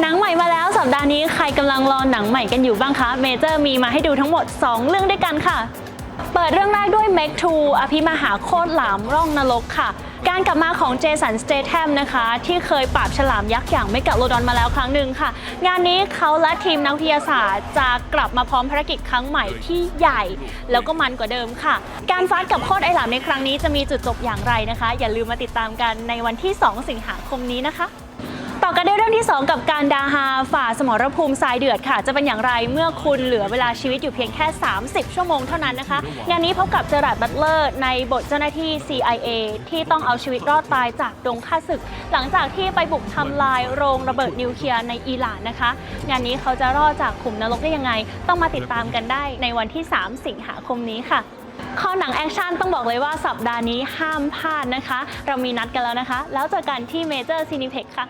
หนังใหม่มาแล้วสัปดาห์นี้ใครกำลังรอหนังใหม่กันอยู่บ้างคะ เมเจอร์มีมาให้ดูทั้งหมด 2 เรื่องด้วยกันค่ะ เปิดเรื่องแรกด้วย Make Two อภิมหาโคตรหลามร่องนรกค่ะ การกลับมาของเจสันสเตทมนะคะ ที่เคยปราบฉลามยักษ์อย่างเมกะโลดอนมาแล้วครั้งหนึ่งค่ะ งานนี้เขาและทีมนักวิทยาศาสตร์จะกลับมาพร้อมภารกิจครั้งใหม่ที่ใหญ่ แล้วก็มันกว่าเดิมค่ะ การฟาดกับโคตรไอหลามในครั้งนี้จะมีจุดจบอย่างไรนะคะ อย่าลืมมาติดตามกันในวันที่ 2 สิงหาคมนี้นะคะ ต่อกันด้วยเรื่องที่ 2 กับการดาฮาฝ่าสมรภูมิทรายเดือดค่ะ จะเป็นอย่างไรเมื่อคุณเหลือเวลาชีวิตอยู่เพียงแค่ 30 ชั่วโมงเท่านั้นนะคะงานนี้พบกับเจอราร์ดบัตเลอร์ในบทเจ้าหน้าที่ CIA ที่ต้องเอาชีวิตรอดตายจากดงฆ่าศึก หลังจากที่ไปบุกทำลายโรงระเบิดนิวเคลียร์ในอิหร่านนะคะงานนี้เขาจะรอดจากขุมนรกได้ยังไง ต้องมาติดตามกันได้ในวันที่ 3 สิงหาคมนี้ค่ะข้อหนังแอคชั่นต้องบอกเลยว่าสัปดาห์นี้ห้ามพลาดนะคะ เรามีนัดกันแล้วนะคะ แล้วเจอกันที่เมเจอร์ซีนิเพ็กค่ะ